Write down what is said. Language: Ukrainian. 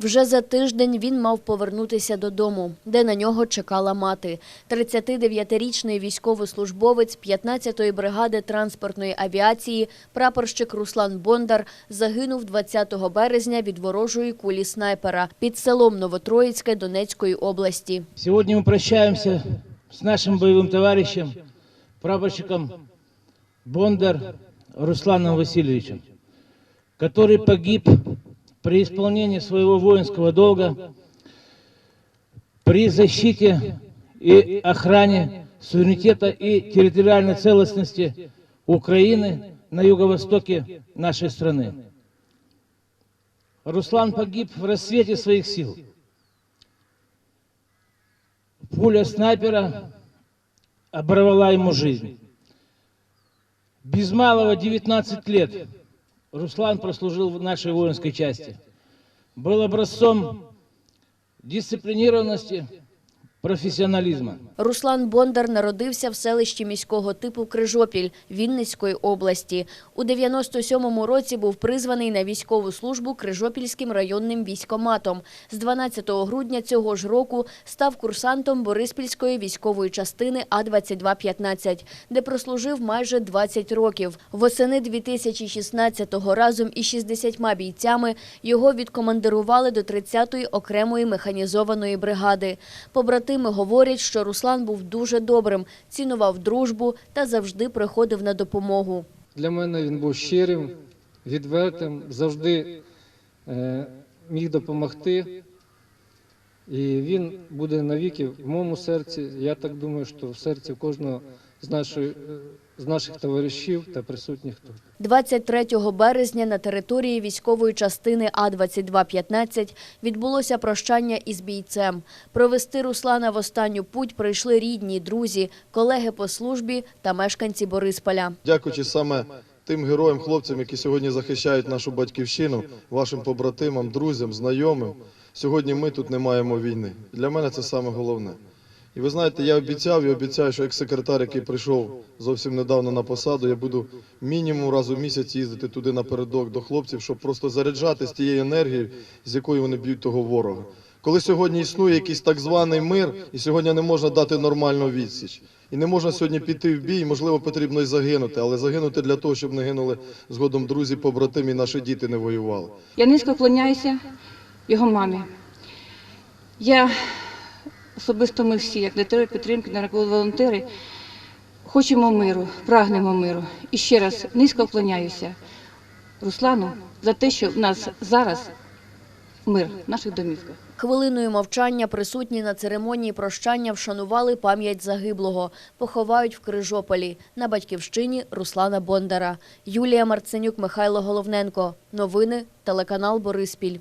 Вже за тиждень він мав повернутися додому, де на нього чекала мати. 39-річний військовослужбовець 15-ї бригади транспортної авіації, прапорщик Руслан Бондар, загинув 20 березня від ворожої кулі снайпера під селом Новотроїцьке Донецької області. Сегодня мы прощаемся с нашим боевым товарищем, прапорщиком Бондар Русланом Васильевичем, который погиб При исполнении своего воинского долга, при защите и охране суверенитета и территориальной целостности Украины на юго-востоке нашей страны. Руслан погиб в рассвете своих сил. Пуля снайпера оборвала ему жизнь. Без малого 19 лет Руслан прослужил в нашей воинской части. Был образцом дисциплинированности, профессионализма. Руслан Бондар народився в селищі міського типу Крижопіль Вінницької області. У 97-му році був призваний на військову службу Крижопільським районним військоматом. З 12 грудня цього ж року став курсантом Бориспільської військової частини А-2215, де прослужив майже 20 років. Восени 2016-го разом із 60 бійцями його відкомандирували до 30-ї окремої механізованої бригади. Побратими говорять, що Руслан був дуже добрим, цінував дружбу та завжди приходив на допомогу. Для мене він був щирим, відвертим, завжди е, міг допомогти. І він буде навіки в моєму серці. Я так думаю, що в серці кожного з, нашої, е, з наших товаришів та присутніх тут. 23 березня на території військової частини А-2215 відбулося прощання із бійцем. Провести Руслана в останню путь прийшли рідні, друзі, колеги по службі та мешканці Борисполя. Дякуючи саме тим героям, хлопцям, які сьогодні захищають нашу батьківщину, вашим побратимам, друзям, знайомим. Сьогодні ми тут не маємо війни. Для мене це саме головне. І ви знаєте, я обіцяв і обіцяю, що як секретар, який прийшов зовсім недавно на посаду, я буду мінімум раз у місяць їздити туди напередок до хлопців, щоб просто заряджати з тією енергією, з якою вони б'ють того ворога. Коли сьогодні існує якийсь так званий мир, і сьогодні не можна дати нормальну відсіч. І не можна сьогодні піти в бій, можливо, потрібно і загинути, але загинути для того, щоб не гинули згодом друзі, побратимі, наші діти не воювали. Я низько вклоняюся його мамі. Я особисто ми всі, як літери підтримки, наркологи волонтери, хочемо миру, прагнемо миру. І ще раз низько вклоняюся Руслану за те, що в нас зараз мир в наших домівках. Хвилиною мовчання присутні на церемонії прощання вшанували пам'ять загиблого. Поховають в Крижополі на батьківщині Руслана Бондара. Юлія Марценюк, Михайло Головненко. Новини телеканал Бориспіль.